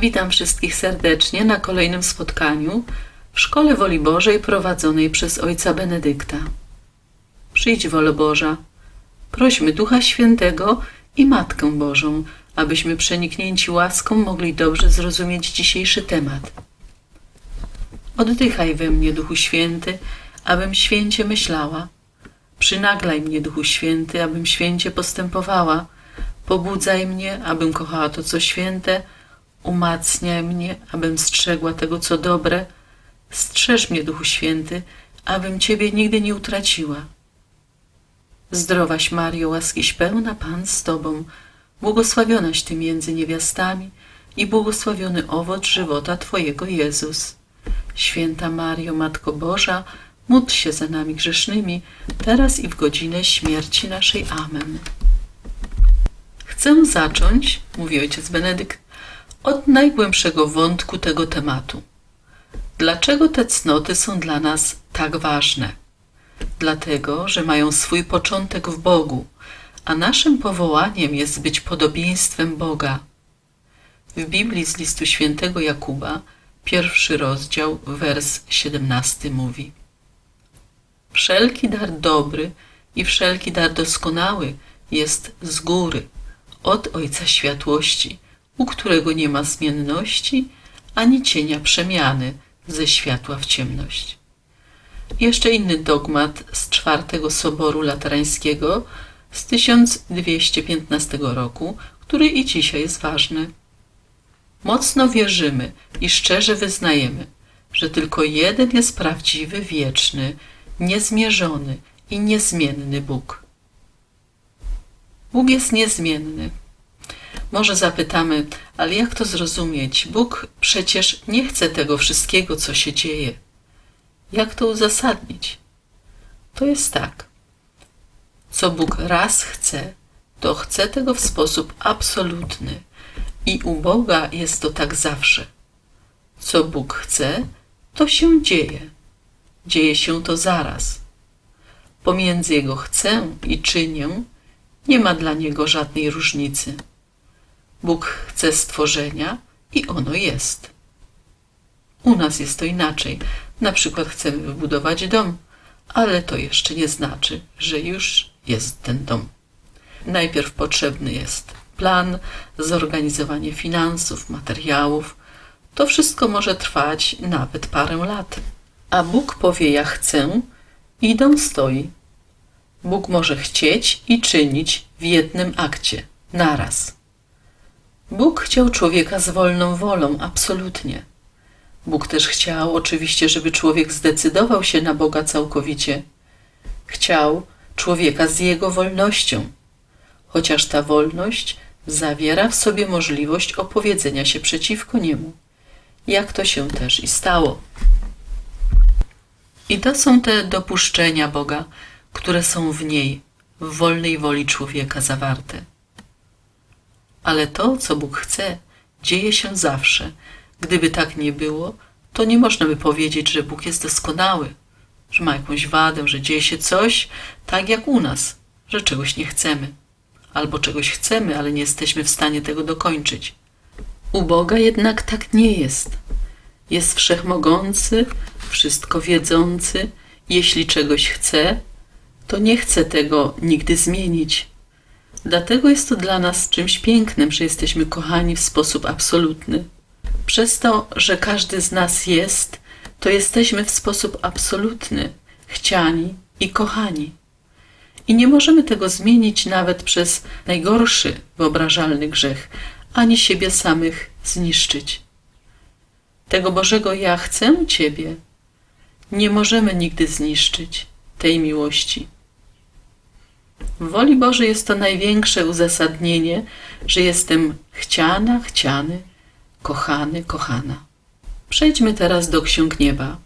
Witam wszystkich serdecznie na kolejnym spotkaniu w Szkole Woli Bożej prowadzonej przez Ojca Benedykta. Przyjdź Wolo Boża, prośmy Ducha Świętego i Matkę Bożą, abyśmy przeniknięci łaską mogli dobrze zrozumieć dzisiejszy temat. Oddychaj we mnie, Duchu Święty, abym święcie myślała. Przynaglaj mnie, Duchu Święty, abym święcie postępowała. Pobudzaj mnie, abym kochała to, co święte. Umacniaj mnie, abym strzegła tego, co dobre. Strzeż mnie, Duchu Święty, abym Ciebie nigdy nie utraciła. Zdrowaś Mario, łaskiś pełna Pan z Tobą, błogosławionaś Ty między niewiastami i błogosławiony owoc żywota Twojego Jezus. Święta Mario, Matko Boża, módl się za nami grzesznymi, teraz i w godzinę śmierci naszej. Amen. Chcę zacząć, mówi ojciec Benedykt, od najgłębszego wątku tego tematu. Dlaczego te cnoty są dla nas tak ważne? Dlatego, że mają swój początek w Bogu, a naszym powołaniem jest być podobieństwem Boga. W Biblii z listu świętego Jakuba, pierwszy rozdział, wers 17 mówi: Wszelki dar dobry i wszelki dar doskonały jest z góry, od Ojca Światłości, u którego nie ma zmienności ani cienia przemiany ze światła w ciemność. Jeszcze inny dogmat z czwartego Soboru Laterańskiego z 1215 roku, który i dzisiaj jest ważny. Mocno wierzymy i szczerze wyznajemy, że tylko jeden jest prawdziwy, wieczny, niezmierzony i niezmienny Bóg. Bóg jest niezmienny. Może zapytamy, ale jak to zrozumieć? Bóg przecież nie chce tego wszystkiego, co się dzieje. Jak to uzasadnić? To jest tak. Co Bóg raz chce, to chce tego w sposób absolutny. I u Boga jest to tak zawsze. Co Bóg chce, to się dzieje. Dzieje się to zaraz. Pomiędzy Jego chcę i czynię nie ma dla Niego żadnej różnicy. Bóg chce stworzenia i ono jest. U nas jest to inaczej. Na przykład chcemy wybudować dom, ale to jeszcze nie znaczy, że już jest ten dom. Najpierw potrzebny jest plan, zorganizowanie finansów, materiałów. To wszystko może trwać nawet parę lat. A Bóg powie: Ja chcę, i dom stoi. Bóg może chcieć i czynić w jednym akcie, naraz. Bóg chciał człowieka z wolną wolą, absolutnie. Bóg też chciał oczywiście, żeby człowiek zdecydował się na Boga całkowicie. Chciał człowieka z jego wolnością, chociaż ta wolność zawiera w sobie możliwość opowiedzenia się przeciwko niemu, jak to się też i stało. I to są te dopuszczenia Boga, które są w niej, w wolnej woli człowieka zawarte. Ale to, co Bóg chce, dzieje się zawsze. Gdyby tak nie było, to nie można by powiedzieć, że Bóg jest doskonały, że ma jakąś wadę, że dzieje się coś tak jak u nas, że czegoś nie chcemy, albo czegoś chcemy, ale nie jesteśmy w stanie tego dokończyć. U Boga jednak tak nie jest. Jest wszechmogący, wszystko wiedzący. Jeśli czegoś chce, to nie chce tego nigdy zmienić. Dlatego jest to dla nas czymś pięknym, że jesteśmy kochani w sposób absolutny. Przez to, że każdy z nas jest, to jesteśmy w sposób absolutny chciani i kochani. I nie możemy tego zmienić nawet przez najgorszy wyobrażalny grzech, ani siebie samych zniszczyć. Tego Bożego ja chcę Ciebie nie możemy nigdy zniszczyć tej miłości. W woli Bożej jest to największe uzasadnienie, że jestem chciana, chciany, kochany, kochana. Przejdźmy teraz do Ksiąg Nieba.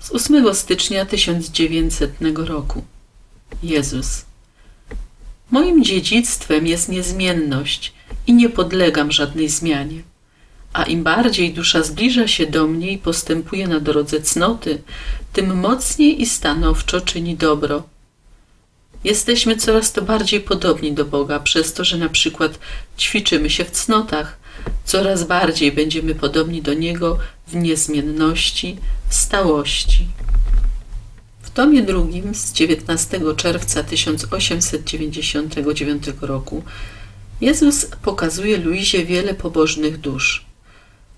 Z 8 stycznia 1900 roku. Jezus. Moim dziedzictwem jest niezmienność i nie podlegam żadnej zmianie. A im bardziej dusza zbliża się do mnie i postępuje na drodze cnoty, tym mocniej i stanowczo czyni dobro. Jesteśmy coraz to bardziej podobni do Boga przez to, że na przykład ćwiczymy się w cnotach, coraz bardziej będziemy podobni do Niego w niezmienności, w stałości. W tomie drugim z 19 czerwca 1899 roku Jezus pokazuje Luizie wiele pobożnych dusz.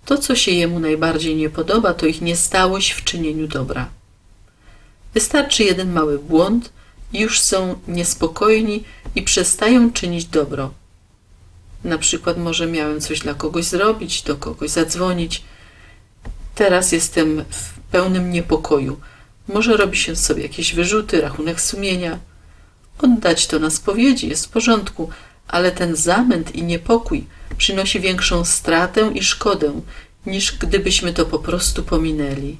To, co się jemu najbardziej nie podoba, to ich niestałość w czynieniu dobra. Wystarczy jeden mały błąd już są niespokojni i przestają czynić dobro. Na przykład może miałem coś dla kogoś zrobić, do kogoś zadzwonić. Teraz jestem w pełnym niepokoju. Może robi się sobie jakieś wyrzuty, rachunek sumienia. Oddać to na spowiedzi jest w porządku, ale ten zamęt i niepokój przynosi większą stratę i szkodę, niż gdybyśmy to po prostu pominęli.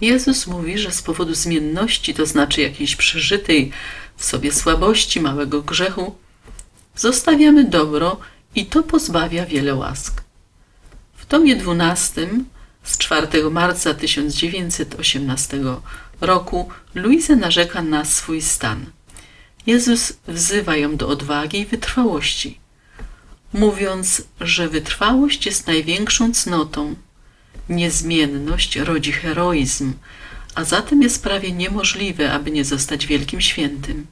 Jezus mówi, że z powodu zmienności, to znaczy jakiejś przeżytej w sobie słabości, małego grzechu, zostawiamy dobro i to pozbawia wiele łask. W tomie 12 z 4 marca 1918 roku Luiza narzeka na swój stan. Jezus wzywa ją do odwagi i wytrwałości, mówiąc, że wytrwałość jest największą cnotą. Niezmienność rodzi heroizm, a zatem jest prawie niemożliwe, aby nie zostać wielkim świętym.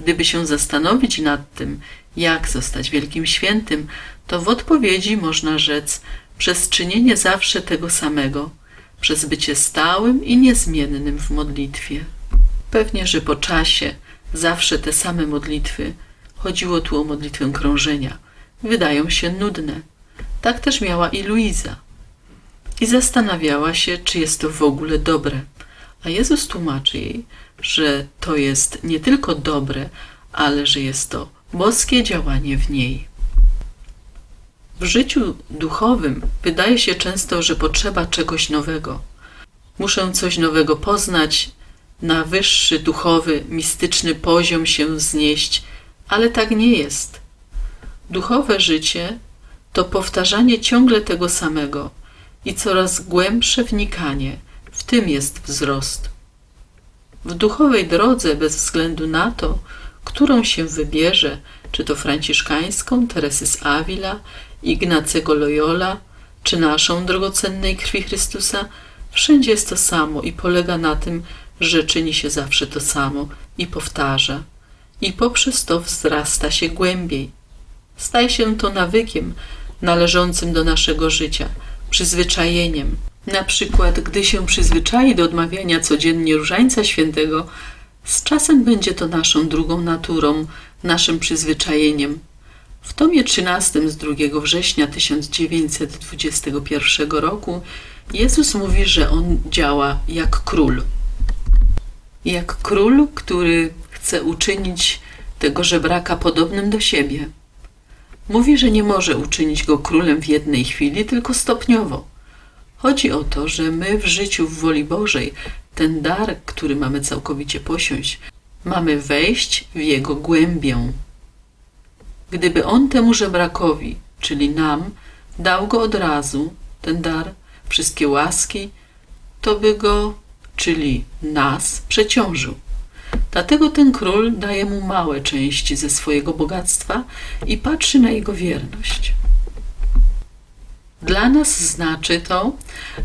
Gdyby się zastanowić nad tym, jak zostać wielkim świętym, to w odpowiedzi można rzec przez czynienie zawsze tego samego, przez bycie stałym i niezmiennym w modlitwie. Pewnie, że po czasie zawsze te same modlitwy, chodziło tu o modlitwę krążenia, wydają się nudne. Tak też miała i Luiza. I zastanawiała się, czy jest to w ogóle dobre. A Jezus tłumaczy jej, że to jest nie tylko dobre, ale że jest to boskie działanie w niej. W życiu duchowym wydaje się często, że potrzeba czegoś nowego. Muszę coś nowego poznać, na wyższy duchowy, mistyczny poziom się znieść, ale tak nie jest. Duchowe życie to powtarzanie ciągle tego samego i coraz głębsze wnikanie, w tym jest wzrost. W duchowej drodze, bez względu na to, którą się wybierze, czy to franciszkańską, Teresy z Avila, Ignacego Loyola, czy naszą drogocennej krwi Chrystusa, wszędzie jest to samo i polega na tym, że czyni się zawsze to samo i powtarza, i poprzez to wzrasta się głębiej. Staje się to nawykiem należącym do naszego życia, przyzwyczajeniem. Na przykład, gdy się przyzwyczai do odmawiania codziennie różańca świętego, z czasem będzie to naszą drugą naturą, naszym przyzwyczajeniem. W tomie 13 z 2 września 1921 roku Jezus mówi, że on działa jak król. Jak król, który chce uczynić tego żebraka podobnym do siebie. Mówi, że nie może uczynić go królem w jednej chwili, tylko stopniowo. Chodzi o to, że my w życiu w woli Bożej ten dar, który mamy całkowicie posiąść, mamy wejść w jego głębię. Gdyby on temu żebrakowi, czyli nam, dał go od razu, ten dar, wszystkie łaski, to by go, czyli nas, przeciążył. Dlatego ten król daje mu małe części ze swojego bogactwa i patrzy na jego wierność. Dla nas znaczy to,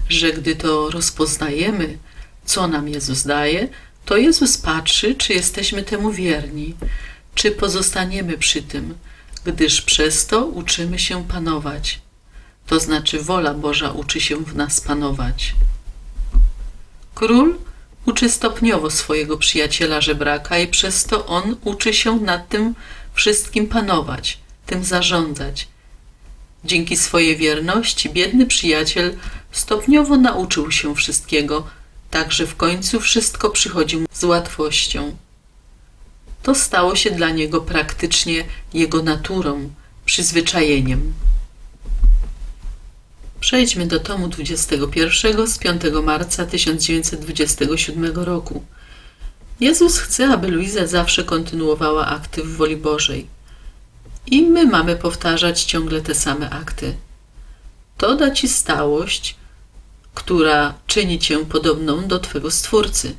że gdy to rozpoznajemy, co nam Jezus daje, to Jezus patrzy, czy jesteśmy temu wierni, czy pozostaniemy przy tym, gdyż przez to uczymy się panować. To znaczy wola Boża uczy się w nas panować. Król uczy stopniowo swojego przyjaciela żebraka i przez to on uczy się nad tym wszystkim panować, tym zarządzać. Dzięki swojej wierności biedny przyjaciel stopniowo nauczył się wszystkiego, tak że w końcu wszystko przychodzi mu z łatwością. To stało się dla niego praktycznie jego naturą, przyzwyczajeniem. Przejdźmy do tomu 21 z 5 marca 1927 roku. Jezus chce, aby Luiza zawsze kontynuowała akty w woli Bożej. I my mamy powtarzać ciągle te same akty. To da ci stałość, która czyni cię podobną do Twego Stwórcy.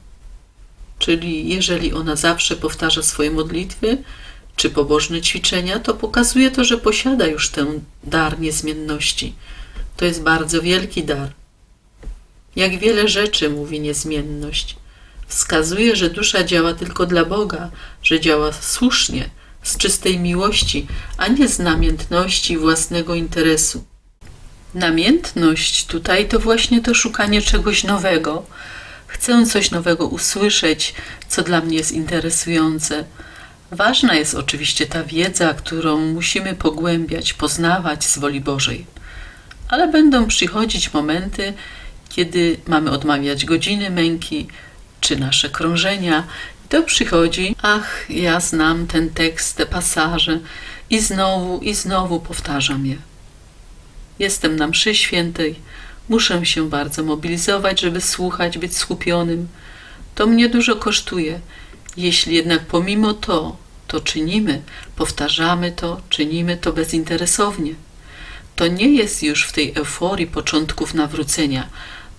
Czyli jeżeli ona zawsze powtarza swoje modlitwy, czy pobożne ćwiczenia, to pokazuje to, że posiada już ten dar niezmienności. To jest bardzo wielki dar. Jak wiele rzeczy mówi niezmienność. Wskazuje, że dusza działa tylko dla Boga, że działa słusznie, z czystej miłości, a nie z namiętności własnego interesu. Namiętność tutaj to właśnie to szukanie czegoś nowego. Chcę coś nowego usłyszeć, co dla mnie jest interesujące. Ważna jest oczywiście ta wiedza, którą musimy pogłębiać, poznawać z woli Bożej. Ale będą przychodzić momenty, kiedy mamy odmawiać godziny męki, czy nasze krążenia. To przychodzi, ach, ja znam ten tekst, te pasaże i znowu, i znowu powtarzam je. Jestem na mszy świętej, muszę się bardzo mobilizować, żeby słuchać, być skupionym. To mnie dużo kosztuje. Jeśli jednak pomimo to, to czynimy, powtarzamy to, czynimy to bezinteresownie. To nie jest już w tej euforii początków nawrócenia.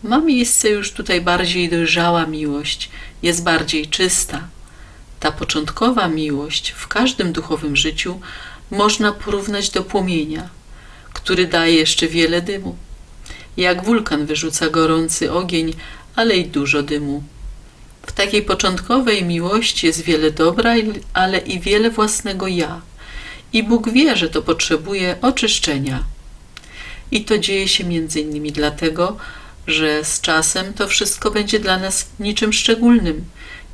Ma miejsce już tutaj bardziej dojrzała miłość, jest bardziej czysta. Ta początkowa miłość w każdym duchowym życiu można porównać do płomienia, który daje jeszcze wiele dymu. Jak wulkan wyrzuca gorący ogień, ale i dużo dymu. W takiej początkowej miłości jest wiele dobra, ale i wiele własnego ja. I Bóg wie, że to potrzebuje oczyszczenia. I to dzieje się między innymi dlatego, że z czasem to wszystko będzie dla nas niczym szczególnym.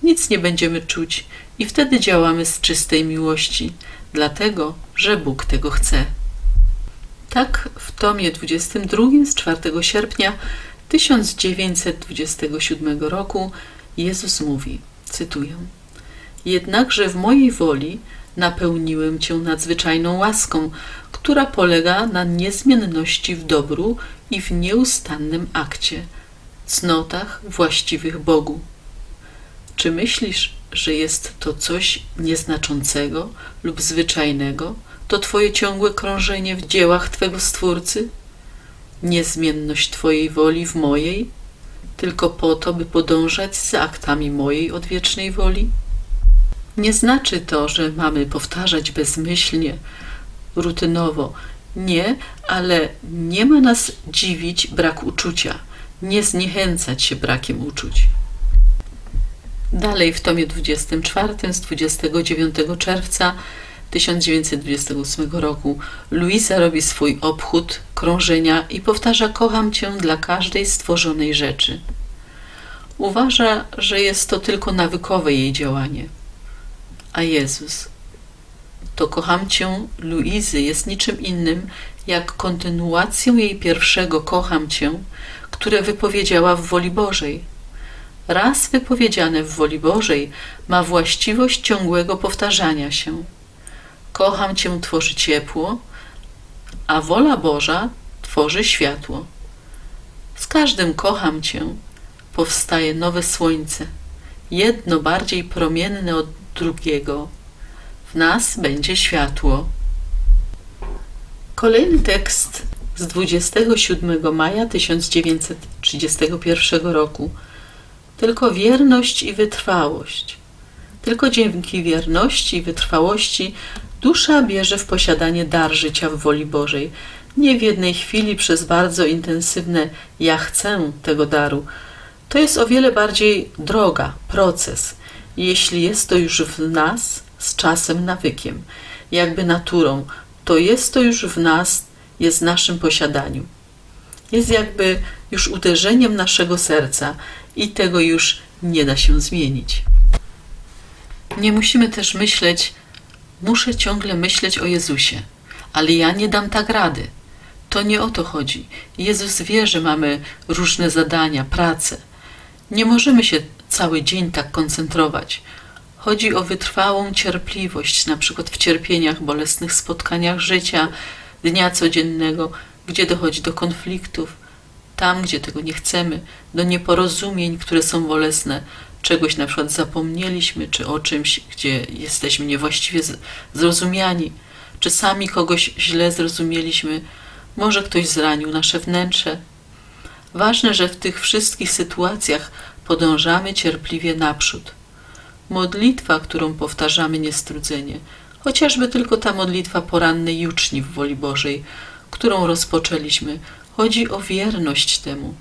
Nic nie będziemy czuć i wtedy działamy z czystej miłości, dlatego, że Bóg tego chce. Tak w tomie 22 z 4 sierpnia 1927 roku Jezus mówi, cytuję: Jednakże w mojej woli napełniłem cię nadzwyczajną łaską, która polega na niezmienności w dobru i w nieustannym akcie, cnotach właściwych Bogu. Czy myślisz, że jest to coś nieznaczącego lub zwyczajnego, to Twoje ciągłe krążenie w dziełach Twego Stwórcy? Niezmienność Twojej woli w mojej, tylko po to, by podążać za aktami mojej odwiecznej woli? Nie znaczy to, że mamy powtarzać bezmyślnie, rutynowo. Nie, ale nie ma nas dziwić brak uczucia, nie zniechęcać się brakiem uczuć. Dalej w tomie 24 z 29 czerwca 1928 roku Luisa robi swój obchód krążenia i powtarza kocham cię dla każdej stworzonej rzeczy. Uważa, że jest to tylko nawykowe jej działanie. A Jezus to kocham cię Luizy jest niczym innym jak kontynuacją jej pierwszego kocham cię, które wypowiedziała w woli Bożej. Raz wypowiedziane w woli Bożej ma właściwość ciągłego powtarzania się. Kocham cię tworzy ciepło, a wola Boża tworzy światło. Z każdym kocham cię powstaje nowe słońce, jedno bardziej promienne od drugiego w nas będzie światło. Kolejny tekst z 27 maja 1931 roku. Tylko wierność i wytrwałość. Tylko dzięki wierności i wytrwałości dusza bierze w posiadanie dar życia w woli Bożej. Nie w jednej chwili przez bardzo intensywne ja chcę tego daru. To jest o wiele bardziej droga, proces. Jeśli jest to już w nas, z czasem nawykiem, jakby naturą, to jest to już w nas, jest w naszym posiadaniu. Jest jakby już uderzeniem naszego serca i tego już nie da się zmienić. Nie musimy też myśleć, muszę ciągle myśleć o Jezusie, ale ja nie dam tak rady. To nie o to chodzi. Jezus wie, że mamy różne zadania, pracę. Nie możemy się cały dzień tak koncentrować. Chodzi o wytrwałą cierpliwość, na przykład w cierpieniach, bolesnych spotkaniach życia, dnia codziennego, gdzie dochodzi do konfliktów, tam, gdzie tego nie chcemy, do nieporozumień, które są bolesne, czegoś na przykład zapomnieliśmy, czy o czymś, gdzie jesteśmy niewłaściwie zrozumiani, czy sami kogoś źle zrozumieliśmy, może ktoś zranił nasze wnętrze. Ważne, że w tych wszystkich sytuacjach podążamy cierpliwie naprzód. Modlitwa, którą powtarzamy niestrudzenie, Chociażby tylko ta modlitwa porannej juczni w woli Bożej, którą rozpoczęliśmy, chodzi o wierność temu.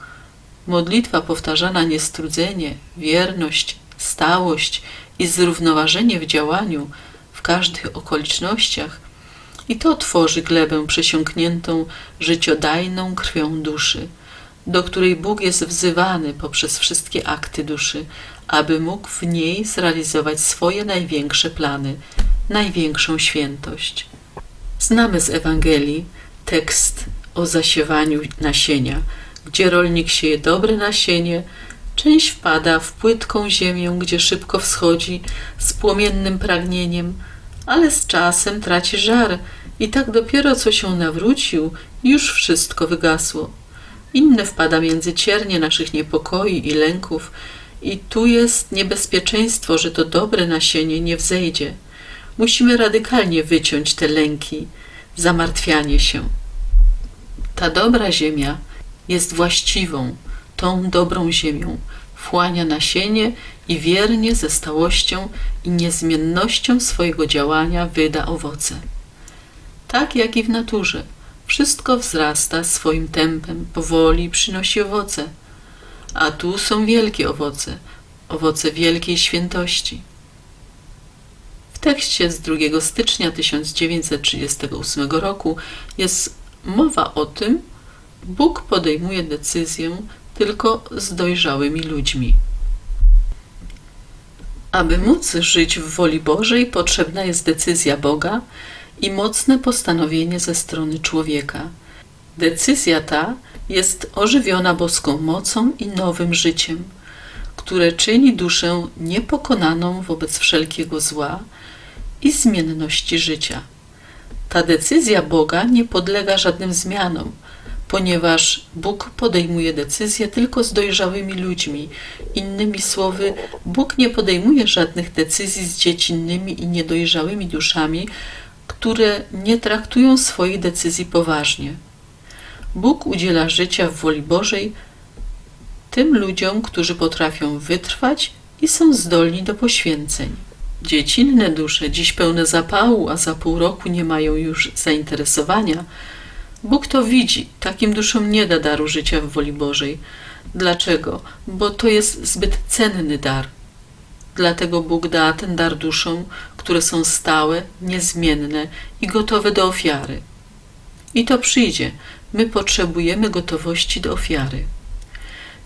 Modlitwa powtarzana niestrudzenie, wierność, stałość i zrównoważenie w działaniu w każdych okolicznościach i to tworzy glebę przesiąkniętą życiodajną krwią duszy, do której Bóg jest wzywany poprzez wszystkie akty duszy, aby mógł w niej zrealizować swoje największe plany, największą świętość. Znamy z Ewangelii tekst o zasiewaniu nasienia, gdzie rolnik sieje dobre nasienie, część wpada w płytką ziemię, gdzie szybko wschodzi z płomiennym pragnieniem, ale z czasem traci żar i tak dopiero co się nawrócił, już wszystko wygasło. Inne wpada między ciernie naszych niepokoi i lęków i tu jest niebezpieczeństwo, że to dobre nasienie nie wzejdzie. Musimy radykalnie wyciąć te lęki, zamartwianie się. Ta dobra ziemia jest właściwą, tą dobrą ziemią, wchłania nasienie i wiernie ze stałością i niezmiennością swojego działania wyda owoce. Tak jak i w naturze, wszystko wzrasta swoim tempem, powoli przynosi owoce. A tu są wielkie owoce, owoce wielkiej świętości. W tekście z 2 stycznia 1938 roku jest mowa o tym, Bóg podejmuje decyzję tylko z dojrzałymi ludźmi. Aby móc żyć w woli Bożej, potrzebna jest decyzja Boga i mocne postanowienie ze strony człowieka. Decyzja ta jest ożywiona boską mocą i nowym życiem, które czyni duszę niepokonaną wobec wszelkiego zła i zmienności życia. Ta decyzja Boga nie podlega żadnym zmianom, ponieważ Bóg podejmuje decyzje tylko z dojrzałymi ludźmi. Innymi słowy, Bóg nie podejmuje żadnych decyzji z dziecinnymi i niedojrzałymi duszami, które nie traktują swoich decyzji poważnie. Bóg udziela życia w woli Bożej tym ludziom, którzy potrafią wytrwać i są zdolni do poświęceń. Dziecinne dusze, dziś pełne zapału, a za pół roku nie mają już zainteresowania, Bóg to widzi, takim duszom nie da daru życia w woli Bożej. Dlaczego? Bo to jest zbyt cenny dar. Dlatego Bóg da ten dar duszom, które są stałe, niezmienne i gotowe do ofiary. I to przyjdzie. My potrzebujemy gotowości do ofiary.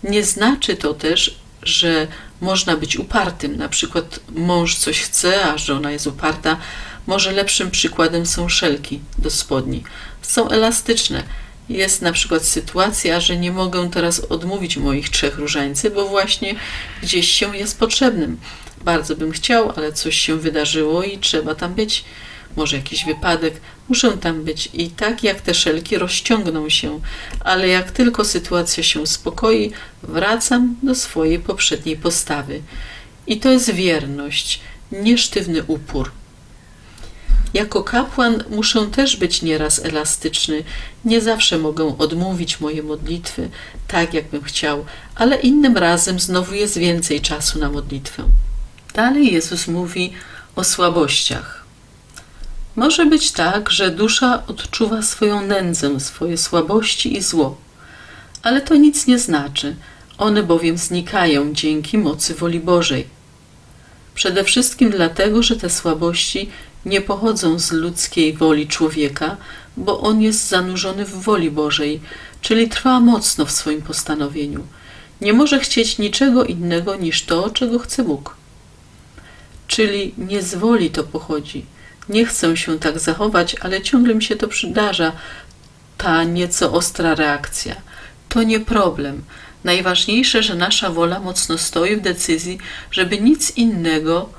Nie znaczy to też, że można być upartym. Na przykład mąż coś chce, a żona jest uparta. Może lepszym przykładem są szelki do spodni. Są elastyczne. Jest na przykład sytuacja, że nie mogę teraz odmówić moich trzech różańcy, bo właśnie gdzieś się jest potrzebnym. Bardzo bym chciał, ale coś się wydarzyło i trzeba tam być. Może jakiś wypadek, muszę tam być. I tak jak te szelki rozciągną się, ale jak tylko sytuacja się uspokoi, wracam do swojej poprzedniej postawy. I to jest wierność, nie sztywny upór. Jako kapłan muszę też być nieraz elastyczny. Nie zawsze mogę odmówić moje modlitwy tak, jakbym chciał, ale innym razem znowu jest więcej czasu na modlitwę. Dalej Jezus mówi o słabościach. Może być tak, że dusza odczuwa swoją nędzę, swoje słabości i zło, ale to nic nie znaczy. One bowiem znikają dzięki mocy woli Bożej. Przede wszystkim dlatego, że te słabości nie pochodzą z ludzkiej woli człowieka, bo on jest zanurzony w woli Bożej, czyli trwa mocno w swoim postanowieniu. Nie może chcieć niczego innego niż to, czego chce Bóg. Czyli nie z woli to pochodzi. Nie chcę się tak zachować, ale ciągle mi się to przydarza. Ta nieco ostra reakcja. To nie problem. Najważniejsze, że nasza wola mocno stoi w decyzji, żeby nic innego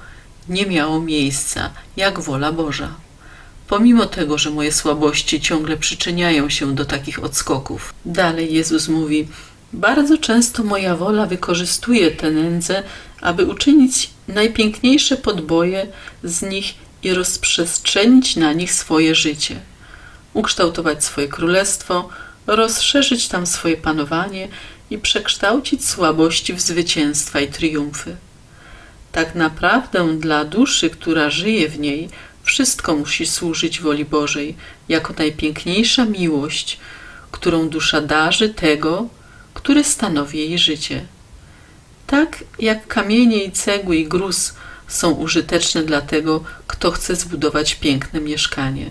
nie miało miejsca, jak wola Boża. Pomimo tego, że moje słabości ciągle przyczyniają się do takich odskoków. Dalej Jezus mówi: Bardzo często moja wola wykorzystuje tę nędzę, aby uczynić najpiękniejsze podboje z nich i rozprzestrzenić na nich swoje życie, ukształtować swoje królestwo, rozszerzyć tam swoje panowanie i przekształcić słabości w zwycięstwa i triumfy. Tak naprawdę dla duszy, która żyje w niej, Wszystko musi służyć woli Bożej, jako najpiękniejsza miłość, którą dusza darzy tego, który stanowi jej życie. Tak jak kamienie i cegły i gruz są użyteczne dla tego, kto chce zbudować piękne mieszkanie.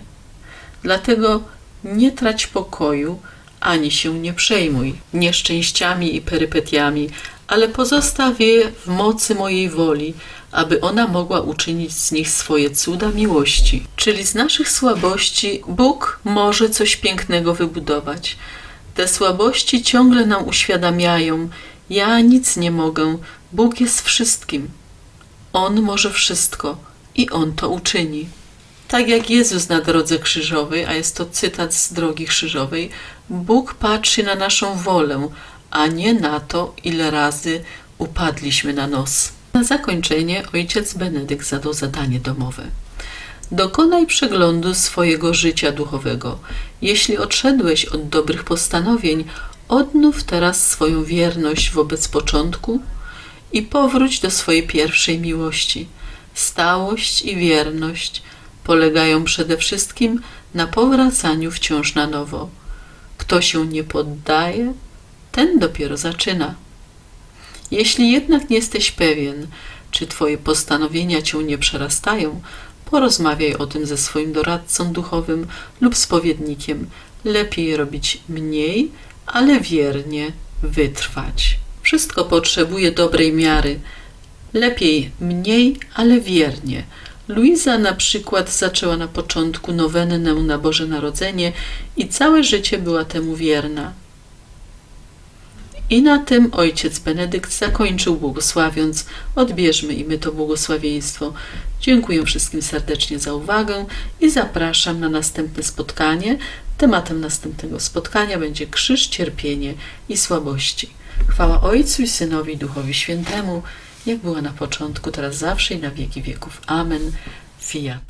Dlatego nie trać pokoju, ani się nie przejmuj nieszczęściami i perypetiami, ale pozostaw je w mocy mojej woli, aby ona mogła uczynić z nich swoje cuda miłości. Czyli z naszych słabości Bóg może coś pięknego wybudować. Te słabości ciągle nam uświadamiają: ja nic nie mogę, Bóg jest wszystkim. On może wszystko i On to uczyni. Tak jak Jezus na drodze krzyżowej, a jest to cytat z drogi krzyżowej, Bóg patrzy na naszą wolę, a nie na to, ile razy upadliśmy na nos. Na zakończenie ojciec Benedykt zadał zadanie domowe. Dokonaj przeglądu swojego życia duchowego. Jeśli odszedłeś od dobrych postanowień, odnów teraz swoją wierność wobec początku i powróć do swojej pierwszej miłości. Stałość i wierność polegają przede wszystkim na powracaniu wciąż na nowo. Kto się nie poddaje, ten dopiero zaczyna. Jeśli jednak nie jesteś pewien, czy Twoje postanowienia Cię nie przerastają, porozmawiaj o tym ze swoim doradcą duchowym lub spowiednikiem. Lepiej robić mniej, ale wiernie wytrwać. Wszystko potrzebuje dobrej miary. Lepiej mniej, ale wiernie. Luiza na przykład zaczęła na początku nowennę na Boże Narodzenie i całe życie była temu wierna. I na tym ojciec Benedykt zakończył błogosławiąc. Odbierzmy i my to błogosławieństwo. Dziękuję wszystkim serdecznie za uwagę i zapraszam na następne spotkanie. Tematem następnego spotkania będzie krzyż, cierpienie i słabości. Chwała Ojcu i Synowi i Duchowi Świętemu, jak była na początku, teraz zawsze i na wieki wieków. Amen. Fiat.